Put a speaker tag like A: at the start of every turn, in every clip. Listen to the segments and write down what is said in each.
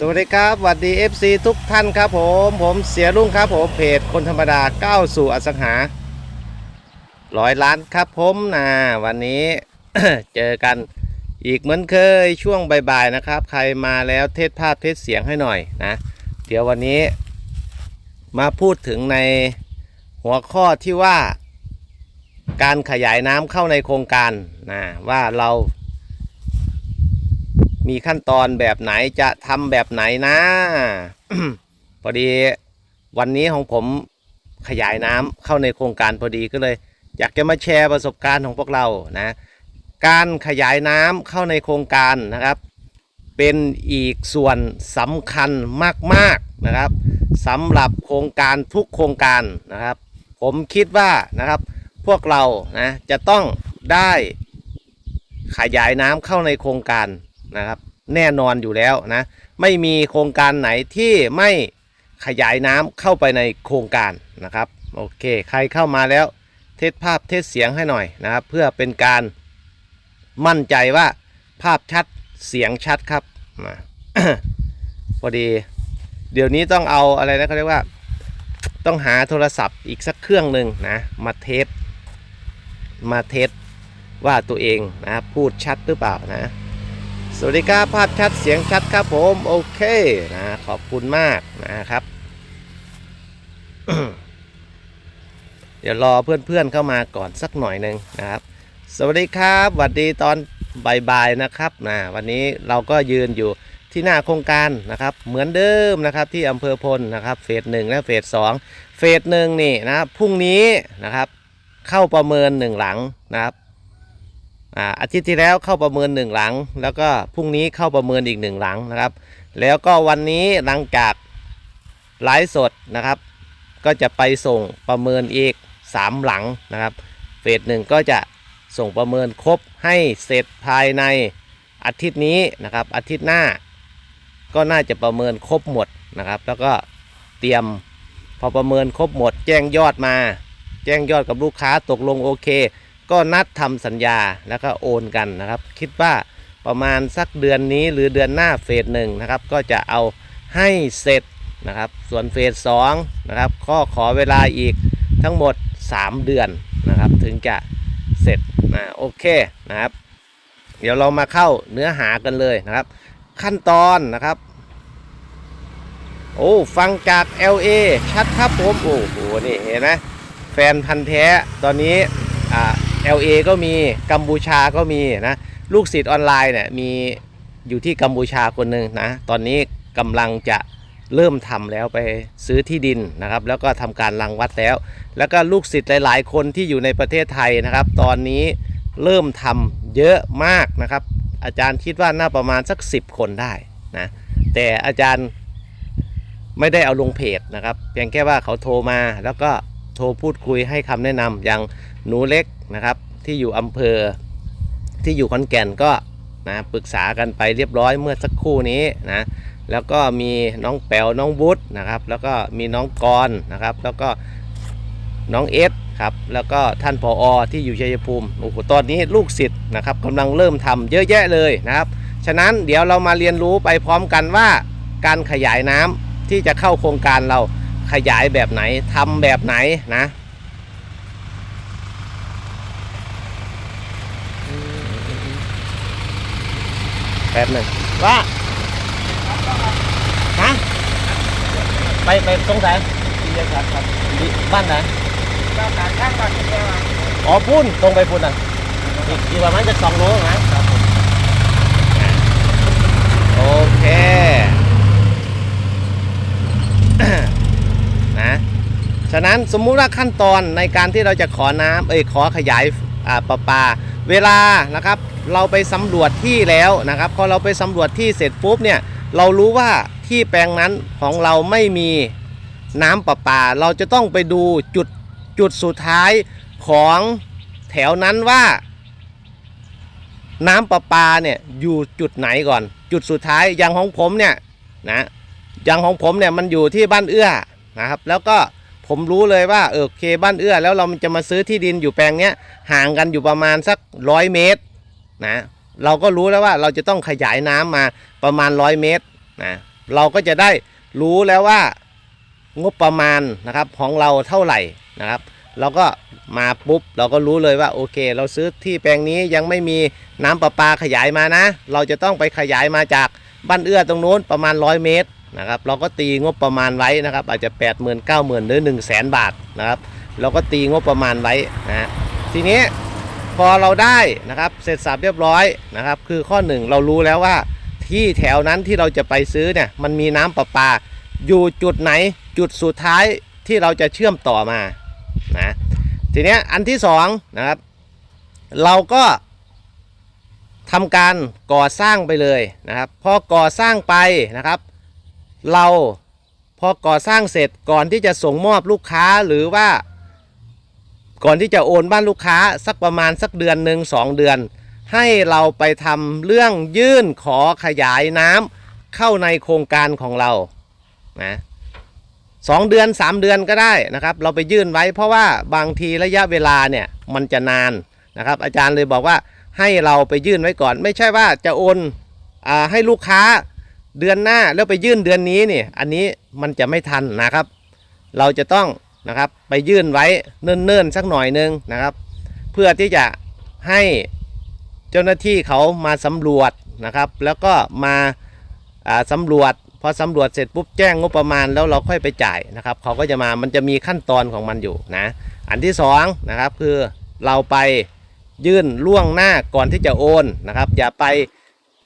A: สวัสดีครับสวัสดี FC ทุกท่านครับผมผมเสียรุ่งครับผมเพจคนธรรมดาก้าวสู่อสังหาร้อยล้านครับผมนะวันนี้ เจอกันอีกเหมือนเคยช่วงบ่ายๆนะครับ ใครมาแล้วเทศภาพเทศเสียงให้หน่อยนะ เดี๋ยววันนี้มาพูดถึงในหัวข้อที่ว่า การขยายน้ำเข้าในโครงการนะว่าเรา มีขั้นตอนแบบไหนจะทำแบบไหนนะ พอดีวันนี้ของผมขยายน้ำเข้าในโครงการพอดีก็เลย อยากจะมาแชร์ประสบการณ์ของพวกเรานะ การขยายน้ำเข้าในโครงการนะครับ เป็นอีกส่วนสำคัญมากๆนะครับสำหรับโครงการทุกโครงการนะครับ ผมคิดว่านะครับพวกเรานะจะต้องได้ขยายน้ำเข้าในโครงการ นะครับแน่นอนอยู่แล้วนะไม่มีโครงการไหนที่ไม่ขยายน้ำเข้าไปในโครงการนะครับ โอเค ใครเข้ามาแล้วเทสภาพเทสเสียงให้หน่อยนะครับ เพื่อเป็นการมั่นใจว่าภาพชัดเสียงชัดครับมาพอดี เดี๋ยวนี้ต้องเอาอะไรนะเขาเรียกว่า ต้องหาโทรศัพท์อีกสักเครื่องหนึ่งนะ มาเทสมาเทสว่าตัวเองนะพูดชัดหรือเปล่านะ สวัสดีครับภาพชัดเสียงชัดครับผมโอเคนะขอบคุณมากนะครับ เดี๋ยวรอเพื่อนๆเข้ามาก่อนสักหน่อยหนึ่งนะครับ สวัสดีครับสวัสดีตอนบ่ายๆนะครับนะวันนี้เราก็ยืนอยู่ที่หน้าโครงการนะครับ เหมือนเดิมนะครับที่อำเภอพลนะครับเฟสหนึ่งและเฟสสองเฟสหนึ่งนี่นะครับพรุ่งนี้นะครับ เข้าประเมินหนึ่งหลังนะครับ อาอาทิตย์ที่แล้วเข้าประเมินหนึ่งหลัง แล้วก็พรุ่งนี้เข้าประเมินอีกหนึ่งหลังนะครับ แล้วก็วันนี้หลังจากไลฟ์สดนะครับ ก็จะไปส่งประเมินอีก 3 หลังนะครับ เฟสหนึ่งก็จะส่งประเมินครบให้เสร็จภายในอาทิตย์นี้นะครับ อาทิตย์หน้า ก็น่าจะประเมินครบหมดนะครับ แล้วก็เตรียมพอประเมินครบหมด แจ้งยอดมา แจ้งยอดกับลูกค้าตกลงโอเค ก็นัดทำสัญญาแล้วก็โอนกันนะครับ คิดว่าประมาณสักเดือนนี้หรือเดือนหน้าเฟสหนึ่งนะครับ ก็จะเอาให้เสร็จนะครับ ส่วนเฟสสองนะครับก็ขอเวลาอีกทั้งหมด 3 เดือนนะครับ ถึงจะเสร็จนะโอเคนะครับ เดี๋ยวเรามาเข้าเนื้อหากันเลยนะครับ ขั้นตอนนะครับ โอ้ฟังจาก LA ชัดครับผม โอ้โหนี่เห็นไหมแฟนพันธ์แท้ตอนนี้อ่า LA ก็มีกัมพูชาก็มีนะลูกศิษย์ออนไลน์เนี่ยมีอยู่ที่กัมพูชาคนหนึ่งนะตอนนี้กำลังจะเริ่มทำแล้วไปซื้อที่ดินนะครับ แล้วก็ทำการรังวัดแล้ว แล้วก็ลูกศิษย์หลาย ๆ คนที่อยู่ในประเทศไทยนะครับ ตอนนี้เริ่มทำเยอะมากนะครับ อาจารย์คิดว่าน่าประมาณสัก 10 คนได้นะแต่อาจารย์ไม่ได้เอาลงเพจนะครับเพียงแค่ว่าเขาโทรมาแล้วก็โทรพูดคุยให้คำแนะนำอย่างหนูเล็ก นะครับ ที่อยู่อำเภอที่อยู่ขอนแก่นก็นะปรึกษากันไปเรียบร้อยเมื่อสักครู่นี้นะแล้วก็มีน้องแป๋วน้องวุฒนะครับ แล้วก็มีน้องกรนะครับ แล้วก็น้องเอสครับแล้วก็ท่านผออที่อยู่ชัยภูมิโอ้โหตอนนี้ลูกศิษย์นะครับกำลังเริ่มทำเยอะแยะเลยนะครับ ฉะนั้นเดี๋ยวเรามาเรียนรู้ไปพร้อมกันว่า การขยายน้ำที่จะเข้าโครงการเราขยายแบบไหนทำแบบไหนนะ แป๊บหนึ่งว่าฮะไปไปตรงไหน
B: ที่จะชัดครับ
A: บ้านไหน
B: ก็การข้างบ้านที่แล้ว
A: อ๋อพุ่นตรงไปพุ่นอะอีกอีกประมาณจะสองโลนะครับ
B: ผม
A: โอเคนะฉะนั้นสมมุติว่าขั้นตอนในการที่เราจะขอน้ำเอ้ยขอขยายอ่าประปาเวลานะครับ เราไปสำรวจที่แล้วนะครับพอเราไปสำรวจที่เสร็จปุ๊บเนี่ยเรารู้ว่าที่แปลงนั้นของเราไม่มีน้ำประปา เราจะต้องไปดูจุดจุดสุดท้ายของแถวนั้นว่า น้ำประปาเนี่ยอยู่จุดไหนก่อน จุดสุดท้ายอย่างของผมเนี่ยนะอย่างของผมเนี่ยมันอยู่ที่บ้านเอื้อนะครับ แล้วก็ผมรู้เลยว่าเออโอเคบ้านเอื้อ แล้วเราจะมาซื้อที่ดินอยู่แปลงเนี้ยห่างกันอยู่ประมาณสักร้อยเมตร นะเราก็รู้แล้วว่าเราจะต้องขยายน้ำมาประมาณร้อยเมตรนะเราก็จะได้รู้แล้วว่างบประมาณนะครับของเราเท่าไหร่นะครับ เราก็มาปุ๊บเราก็รู้เลยว่าโอเค เราซื้อที่แปลงนี้ยังไม่มีน้ำประปาขยายมานะ เราจะต้องไปขยายมาจากบ้านเอื้อตรงนู้นประมาณ 100 เมตรนะครับเราก็ตีงบประมาณไว้นะครับ อาจจะ 8 0 0 0 0 9 0 0 0 0หรือ1 0 0 0 0แบาทนะครับ เราก็ตีงบประมาณไว้นะฮะทีนี้ พอเราได้นะครับเสร็จสับเรียบร้อยนะครับ คือข้อหนึ่งเรารู้แล้วว่า ที่แถวนั้นที่เราจะไปซื้อเนี่ยมันมีน้ำประปา อยู่จุดไหนจุดสุดท้ายที่เราจะเชื่อมต่อมานะทีเนี้ยอันที่สองนะครับ เราก็ทำการก่อสร้างไปเลยนะครับพอก่อสร้างไปนะครับ เราพอก่อสร้างเสร็จก่อนที่จะส่งมอบลูกค้าหรือว่า ก่อนที่จะโอนบ้านลูกค้าสักประมาณสักเดือนหนึ่งสองเดือน ให้เราไปทำเรื่องยื่นขอขยายน้ำเข้าในโครงการของเรานะสองเดือนสามเดือนก็ได้นะครับ เราไปยื่นไว้เพราะว่าบางทีระยะเวลาเนี่ยมันจะนานนะครับ อาจารย์เลยบอกว่าให้เราไปยื่นไว้ก่อน ไม่ใช่ว่าจะโอนอให้ลูกค้าเดือนหน้าแล้วไปยื่นเดือนนี้นี่อันนี้มันจะไม่ทันนะครับ เราจะต้อง นะครับ ไปยื่นไว้เนิ่นๆสักหน่อยนึงนะครับ เพื่อที่จะให้เจ้าหน้าที่เขามาสำรวจนะครับ แล้วก็มาอ่าสำรวจพอสำรวจเสร็จปุ๊บแจ้งงบประมาณแล้วเราค่อยไปจ่ายนะครับเขาก็จะมามันจะมีขั้นตอนของมันอยู่นะอันที่สองนะครับคือเราไปยื่นล่วงหน้าก่อนที่จะโอนนะครับ อย่าไป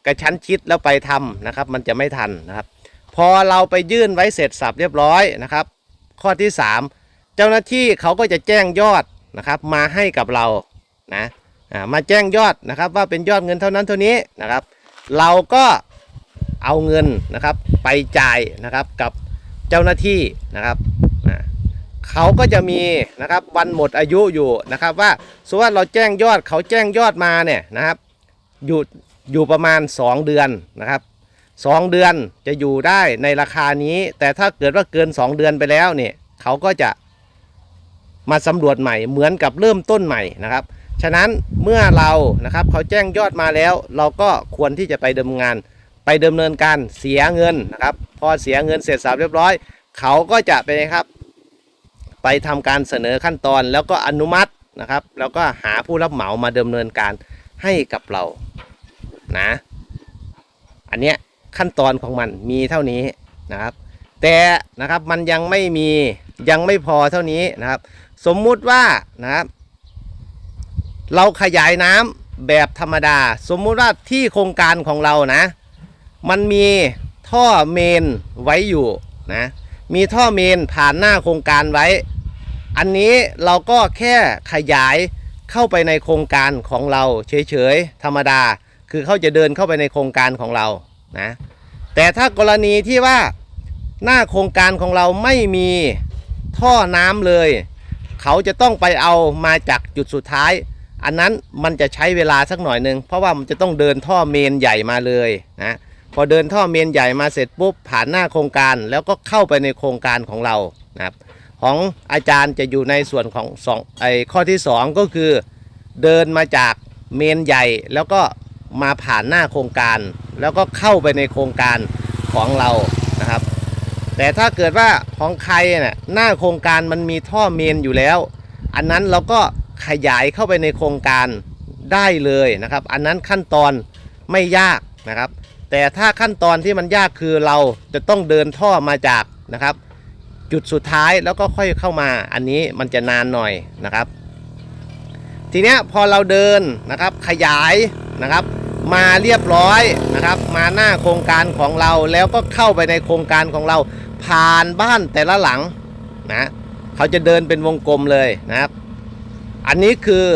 A: กระชั้นชิดแล้วไปทำนะครับ มันจะไม่ทันนะครับ พอเราไปยื่นไว้เสร็จสับเรียบร้อยนะครับ ข้อที่ 3 เจ้าหน้าที่เขาก็จะแจ้งยอดนะครับ มาให้กับเรานะมาแจ้งยอดนะครับ ว่าเป็นยอดเงินเท่านั้นเท่านี้นะครับ เราก็เอาเงินนะครับไปจ่ายนะครับกับเจ้าหน้าที่นะครับเขาก็จะมีนะครับวันหมดอายุอยู่นะครับว่าสมมติว่าเราแจ้งยอดเขาแจ้งยอดมาเนี่ยนะครับอยู่อยู่ประมาณ 2 เดือนนะครับสองเดือนจะอยู่ได้ในราคานี้ แต่ถ้าเกิดว่าเกิน 2 เดือนไปแล้วเนี่ยเขาก็จะ มาสำรวจใหม่เหมือนกับเริ่มต้นใหม่นะครับฉะนั้นเมื่อเรานะครับเขาแจ้งยอดมาแล้ว เราก็ควรที่จะไปดำเนินงาน ไปดำเนินการเสียเงินนะครับ พอเสียเงินเสร็จสับเรียบร้อย เขาก็จะไปครับ ไปทำการเสนอขั้นตอนแล้วก็อนุมัตินะครับ แล้วก็หาผู้รับเหมามาดำเนินการให้กับเรานะอันเนี้ยขั้นตอนของมันมีเท่านี้นะครับ แต่นะครับมันยังไม่มียังไม่พอเท่านี้นะครับ สมมุติว่านะครับ เราขยายน้ำแบบธรรมดา สมมุติว่าที่โครงการของเรานะ มันมีท่อเมนไว้อยู่นะมีท่อเมนผ่านหน้าโครงการไว้ อันนี้เราก็แค่ขยายเข้าไปในโครงการของเราเฉยๆธรรมดา คือเขาจะเดินเข้าไปในโครงการของเรานะแต่ถ้ากรณีที่ว่าหน้าโครงการของเราไม่มีท่อน้ำเลย เขาจะต้องไปเอามาจากจุดสุดท้าย อันนั้นมันจะใช้เวลาสักหน่อยหนึ่งเพราะว่ามันจะต้องเดินท่อเมนใหญ่มาเลยนะพอเดินท่อเมนใหญ่มาเสร็จปุ๊บผ่านหน้าโครงการแล้วก็เข้าไปในโครงการของเรานะครับของอาจารย์จะอยู่ในส่วนของสองไอข้อที่สองก็คือ เดินมาจากเมนใหญ่แล้วก็มาผ่านหน้าโครงการ แล้วก็เข้าไปในโครงการของเรานะครับ แต่ถ้าเกิดว่าของใครเนี่ยหน้าโครงการมันมีท่อเมนอยู่แล้ว อันนั้นเราก็ขยายเข้าไปในโครงการได้เลยนะครับ อันนั้นขั้นตอนไม่ยากนะครับ แต่ถ้าขั้นตอนที่มันยากคือเราจะต้องเดินท่อมาจากนะครับ จุดสุดท้ายแล้วก็ค่อยเข้ามา อันนี้มันจะนานหน่อยนะครับ ทีเนี้ยพอเราเดินนะครับขยายนะครับมาเรียบร้อยนะครับ มาหน้าโครงการของเราแล้วก็เข้าไปในโครงการของเรา ผ่านบ้านแต่ละหลังนะเขาจะเดินเป็นวงกลมเลยนะครับ อันนี้คือ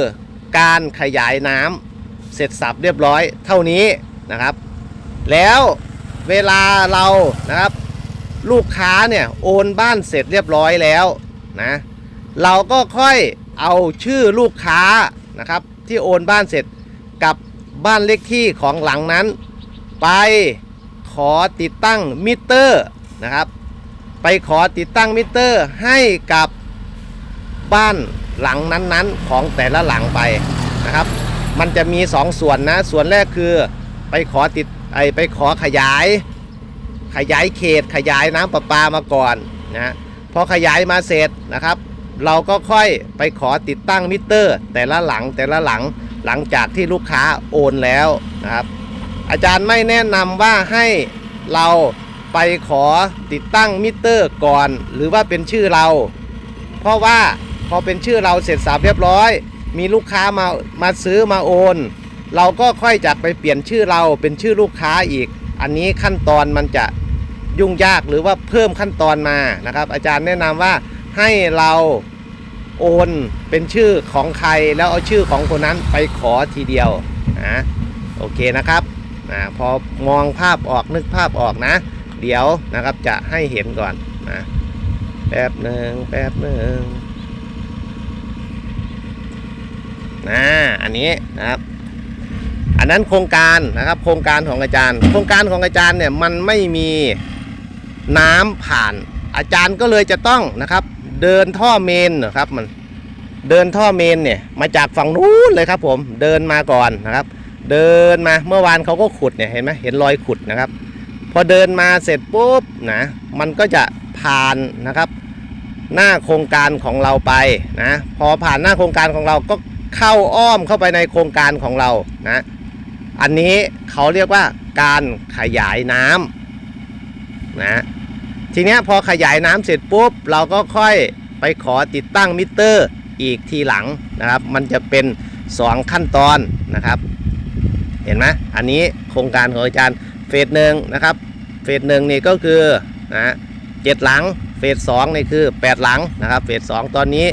A: การขยายน้ำเสร็จสับเรียบร้อยเท่านี้นะครับ แล้วเวลาเรานะครับ ลูกค้าเนี่ยโอนบ้านเสร็จเรียบร้อยแล้วนะเราก็ค่อยเอาชื่อลูกค้านะครับ ที่โอนบ้านเสร็จกับบ้านเลขที่ของหลังนั้น ไปขอติดตั้งมิเตอร์นะครับ ไปขอติดตั้งมิเตอร์ให้กับบ้านหลังนั้นๆ ของแต่ละหลังไปนะครับ มันจะมี 2ส่วนนะ ส่วนแรกคือไปขอติดไอไปขอขยายขขยายเขตขยายน้ำประปามาก่อนนะพอขยายมาเสร็จนะครับ เราก็ค่อยไปขอติดตั้งมิเตอร์ แต่ละหลังแต่ละหลังหลังจากที่ลูกค้าโอนแล้วนะครับ อาจารย์ไม่แนะนำว่าให้เรา ไปขอติดตั้งมิเตอร์ก่อน หรือว่าเป็นชื่อเรา เพราะว่าพอเป็นชื่อเราเสร็จสับเรียบร้อย มีลูกค้ามามาซื้อมาโอน เราก็ค่อยจะไปเปลี่ยนชื่อเราเป็นชื่อลูกค้าอีก อันนี้ขั้นตอนมันจะยุ่งยากหรือว่าเพิ่มขั้นตอนมานะครับ อาจารย์แนะนำว่าให้เราโอนเป็นชื่อของใครแล้วเอาชื่อของคนนั้นไปขอทีเดียวนะโอเคนะครับนะพอมองภาพออกนึกภาพออกนะ เดี๋ยวนะครับจะให้เห็นก่อนนะแป๊บหนึ่งแป๊บหนึ่งนะอันนี้นะครับ อันนั้นโครงการนะครับโครงการของอาจารย์ โครงการของอาจารย์เนี่ยมันไม่มีน้ำผ่าน อาจารย์ก็เลยจะต้องนะครับ เดินท่อเมนนะครับมันเดินท่อเมนเนี่ยมาจากฝั่งนู้นเลยครับผมเดินมาก่อนนะครับ เดินมาเมื่อวานเขาก็ขุดเนี่ยเห็นไหมเห็นรอยขุดนะครับ พอเดินมาเสร็จปุ๊บนะมันก็จะผ่านนะครับ หน้าโครงการของเราไปนะพอผ่านหน้าโครงการของเราก็เข้าอ้อมเข้าไปในโครงการของเรานะอันนี้เขาเรียกว่าการขยายน้ำนะทีนี้พอขยายน้ำเสร็จปุ๊บเราก็ค่อยไปขอติดตั้งมิเตอร์อีกทีหลังนะครับ มันจะเป็น 2 ขั้นตอนนะครับ เห็นไหมอันนี้โครงการของอาจารย์ เฟสหนึ่งนะครับ เฟสหนึ่งนี่ก็คือนะเจ็ดหลัง เฟสสองนี่คือ8หลังนะครับ เฟสสองตอนนี้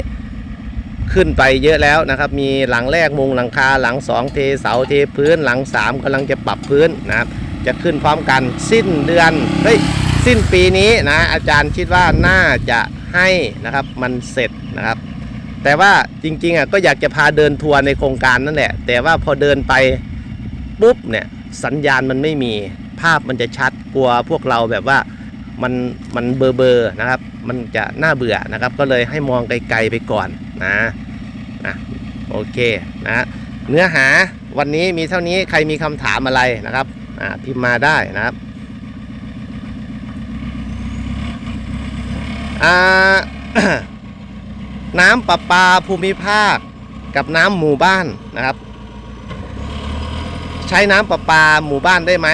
A: ขึ้นไปเยอะแล้วนะครับ มีหลังแรกมุงหลังคาหลัง2เทเสาเทพื้นหลัง3กำลังจะปรับพื้นนะครับ จะขึ้นพร้อมกันสิ้นเดือนเฮ้ยสิ้นปีนี้นะอาจารย์คิดว่าน่าจะให้นะครับมันเสร็จนะครับ แต่ว่าจริงๆอะก็อยากจะพาเดินทัวร์ในโครงการนั่นแหละแต่ว่าพอเดินไปปุ๊บเนี่ยสัญญาณมันไม่มีาพมันจะชัดกลัวพวกเราแบบว่ามันมันเบอร์เบอร์นะครับ มันจะน่าเบื่อนะครับ ก็เลยให้มองไกลๆไปก่อนนะนะโอเคนะเนื้อหาวันนี้มีเท่านี้ใครมีคำถามอะไรนะครับอ่าพิมพ์มาได้นะครับอ่าน้ำประปาภูมิภาคกับน้ำหมู่บ้านนะครับ ใช้น้ำประปาหมู่บ้านได้ไหม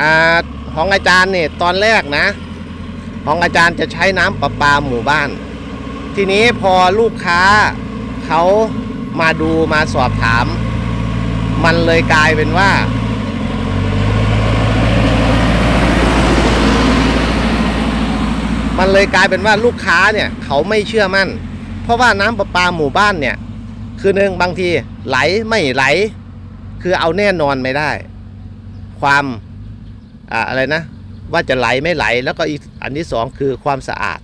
A: อ่าของอาจารย์เนี่ยตอนแรกนะ ของอาจารย์จะใช้น้ำประปาหมู่บ้าน ทีนี้พอลูกค้าเขามาดูมาสอบถาม มันเลยกลายเป็นว่า มันเลยกลายเป็นว่าลูกค้าเนี่ยเขาไม่เชื่อมั่น เพราะว่าน้ำประปาหมู่บ้านเนี่ย คือหนึ่งบางทีไหลไม่ไหล คือเอาแน่นอนไม่ได้ ความ อะไรนะ ว่าจะไหลไม่ไหล แล้วก็อีกอันที่สองคือความสะอาด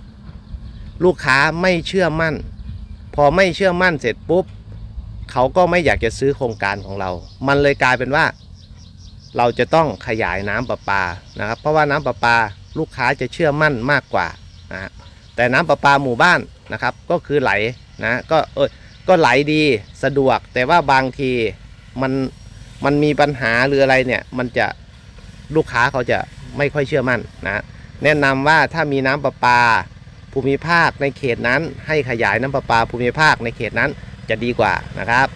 A: ลูกค้าไม่เชื่อมั่น พอไม่เชื่อมั่นเสร็จปุ๊บเขาก็ไม่อยากจะซื้อโครงการของเรา มันเลยกลายเป็นว่า เราจะต้องขยายน้ำประปานะครับ เพราะว่าน้ำประปาลูกค้าจะเชื่อมั่นมากกว่านะแต่น้ำประปาหมู่บ้านนะครับ ก็คือไหลนะก็เออก็ไหลดีสะดวก แต่ว่าบางทีมันมันมีปัญหาหรืออะไรเนี่ย มันจะ ลูกค้าเขาจะไม่ค่อยเชื่อมั่นนะแนะนำว่าถ้ามีน้ำประปาภูมิภาคในเขตนั้น ให้ขยายน้ำประปาภูมิภาคในเขตนั้นจะดีกว่านะครับ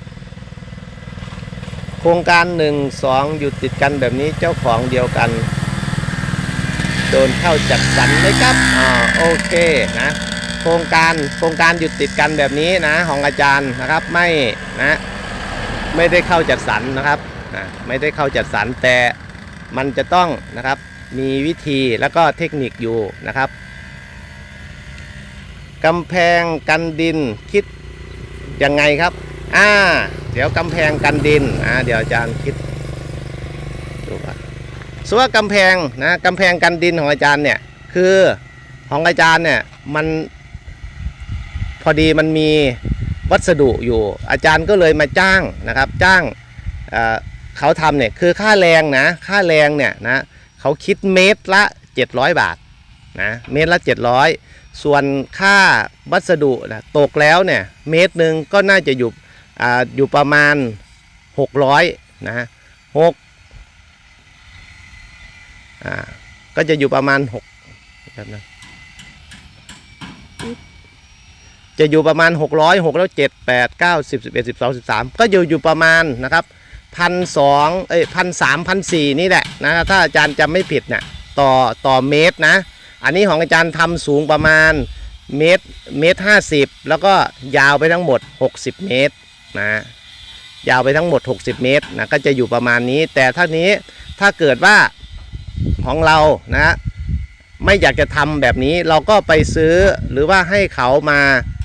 A: โครงการ 1 2 อยู่ติดกันแบบนี้เจ้าของเดียวกันโดนเข้าจัดสรรไหมครับอ่าโอเคนะโครงการโครงการอยู่ติดกันแบบนี้นะของอาจารย์นะครับไม่นะไม่ได้เข้าจัดสรรนะครับอ่าไม่ได้เข้าจัดสรรแต่ มันจะต้องนะครับมีวิธีแล้วก็เทคนิคอยู่นะครับกำแพงกันดินคิดยังไงครับอ่าเดี๋ยวกำแพงกันดินอ่าเดี๋ยวอาจารย์คิดดูก่อนส่วนกำแพงนะกำแพงกันดินของอาจารย์เนี่ยคือของอาจารย์เนี่ยมันพอดีมันมีวัสดุอยู่ อาจารย์ก็เลยมาจ้างนะครับ จ้าง เขาทำเนี่ยคือค่าแรงนะ ค่าแรงเนี่ยนะเขาคิดเมตรละ 700 บาทนะเมตรละ 700 ส่วนค่าวัสดุนะตกแล้วเนี่ยเมตรหนึ่งก็น่าจะอยู่อ่าอยู่ประมาณ 600นะหกอ่าก็จะอยู่ประมาณหกแบบนั้นจะอยู่ประมาณหกร้อยหกแล้วเจ็ดแปดเก้าสิบสิบเอ็ดสิบสองสิบสามก็อยู่อยู่ประมาณนะครับ พันสองเอ้ยพันสามพันสี่นี่แหละนะถ้าอาจารย์จำไม่ผิดเนี่ยต่อต่อเมตรนะ อันนี้ของอาจารย์ทำสูงประมาณเมตรเมตรห้าสิบแล้วก็ยาวไปทั้งหมด 60 เมตรนะยาวไปทั้งหมด 60 เมตรนะก็จะอยู่ประมาณนี้ แต่ถ้านี้ถ้าเกิดว่าของเรานะไม่อยากจะทำแบบนี้เราก็ไปซื้อหรือว่าให้เขามา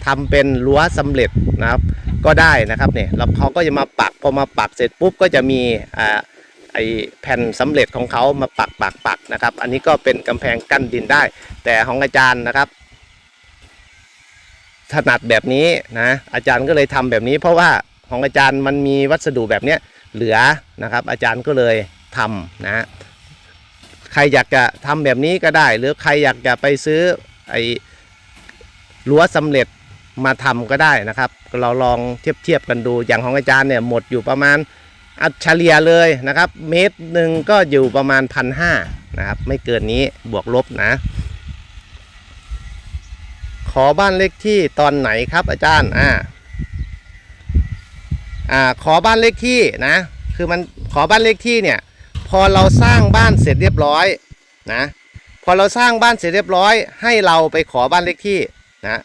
A: ทำเป็นรั้วสำเร็จนะครับ ก็ได้นะครับเนี่ยแล้วเขาก็จะมาปักพอมาปักเสร็จปุ๊บก็จะมีอ่าไอแผ่นสำเร็จของเขามาปักปักปักนะครับ อันนี้ก็เป็นกำแพงกั้นดินได้ แต่ของอาจารย์นะครับ ถนัดแบบนี้นะอาจารย์ก็เลยทำแบบนี้ เพราะว่าของอาจารย์มันมีวัสดุแบบเนี้ยเหลือนะครับ อาจารย์ก็เลยทำนะใครอยากจะทำแบบนี้ก็ได้ หรือใครอยากจะไปซื้อไอ้รั้วสำเร็จมาทำก็ได้นะครับ เราลองเทียบเทียบกันดูอย่างของอาจารย์เนี่ยหมดอยู่ประมาณอัเฉลี่ยเลยนะครับ เมตรหนึ่งก็อยู่ประมาณพันห้านะครับ ไม่เกินนี้บวกลบนะ ขอบ้านเลขที่ตอนไหนครับอาจารย์อ่าอ่าขอบ้านเลขที่นะ คือมันขอบ้านเลขที่เนี่ย พอเราสร้างบ้านเสร็จเรียบร้อยนะพอเราสร้างบ้านเสร็จเรียบร้อย ให้เราไปขอบ้านเลขที่นะ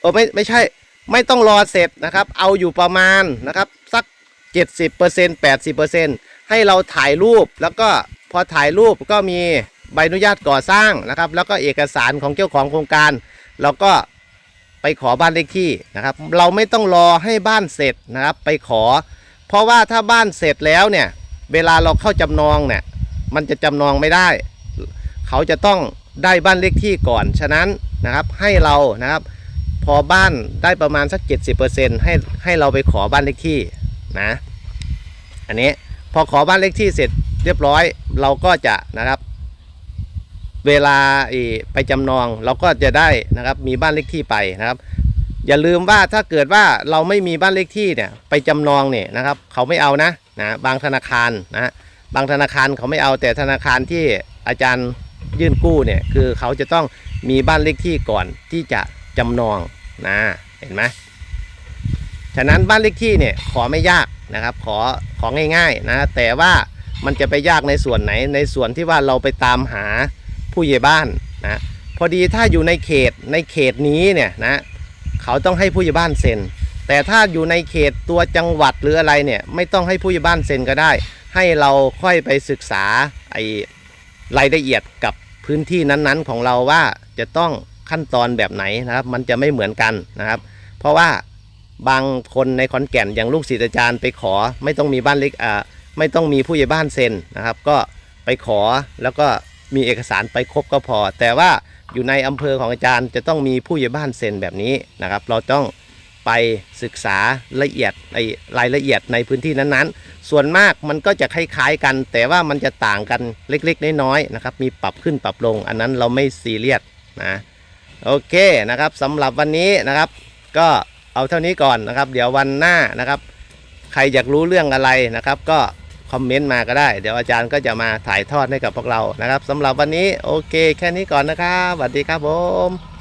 A: เออไม่ไม่ใช่ ไม่ต้องรอเสร็จนะครับ เอาอยู่ประมาณนะครับสัก 70% 80%ให้เราถ่ายรูปแล้วก็พอถ่ายรูปก็มีใบอนุญาตก่อสร้างนะครับ แล้วก็เอกสารของเจ้าของโครงการ เราก็ไปขอบ้านเลขที่นะครับ เราไม่ต้องรอให้บ้านเสร็จนะครับ ไปขอ เพราะว่าถ้าบ้านเสร็จแล้วเนี่ย เวลาเราเข้าจำนองเนี่ย มันจะจำนองไม่ได้ เขาจะต้องได้บ้านเลขที่ก่อน ฉะนั้นนะครับให้เรานะครับ อบ้านได้ประมาณสัก 70%ให้ให้เราไปขอบ้านเลขที่นะ อันนี้พอขอบ้านเลขที่เสร็จเรียบร้อยเราก็จะนะครับ เวลาไอ้ไปจำนองเราก็จะได้นะครับมีบ้านเลขที่ไปนะครับ อย่าลืมว่าถ้าเกิดว่าเราไม่มีบ้านเลขที่เนี่ยไปจำนองเนี่ยนะครับ เขาไม่เอานะนะบางธนาคารนะบางธนาคารเขาไม่เอาแต่ธนาคารที่อาจารย์ยื่นกู้เนี่ยคือเขาจะต้องมีบ้านเลขที่ก่อนที่จะจำนอง นะเห็นไหมฉะนั้นบ้านเลขที่เนี่ยขอไม่ยากนะครับ ขอของง่ายๆนะแต่ว่ามันจะไปยากในส่วนไหนในส่วนที่ว่าเราไปตามหาผู้ใหญ่บ้านนะพอดีถ้าอยู่ในเขตในเขตนี้เนี่ยนะเขาต้องให้ผู้ใหญ่บ้านเซ็น แต่ถ้าอยู่ในเขตตัวจังหวัดหรืออะไรเนี่ยไม่ต้องให้ผู้ใหญ่บ้านเซ็นก็ได้ ให้เราค่อยไปศึกษาไอ้รายละเอียดกับพื้นที่นั้นๆของเราว่าจะต้อง ขั้นตอนแบบไหนนะครับ มันจะไม่เหมือนกันนะครับ เพราะว่าบางคนในขอนแก่นอย่างลูกศิษย์อาจารย์ไปขอไม่ต้องมีบ้านเล็กอ่าไม่ต้องมีผู้ใหญ่บ้านเซ็นนะครับ ก็ไปขอแล้วก็มีเอกสารไปครบก็พอ แต่ว่าอยู่ในอำเภอของอาจารย์จะต้องมีผู้ใหญ่บ้านเซ็นแบบนี้นะครับ เราต้องไปศึกษาละเอียดในรายละเอียดในพื้นที่นั้นๆ ส่วนมากมันก็จะคล้ายๆกัน แต่ว่ามันจะต่างกันเล็กๆ น้อยๆนะครับ มีปรับขึ้นปรับลง อันนั้นเราไม่ซีเรียสนะ โอเคนะครับสำหรับวันนี้นะครับ ก็เอาเท่านี้ก่อนนะครับ เดี๋ยววันหน้านะครับ ใครอยากรู้เรื่องอะไรนะครับ ก็คอมเมนต์มาก็ได้ เดี๋ยวอาจารย์ก็จะมาถ่ายทอดให้กับพวกเรานะครับสำหรับวันนี้โอเค แค่นี้ก่อนนะครับสวัสดีครับผม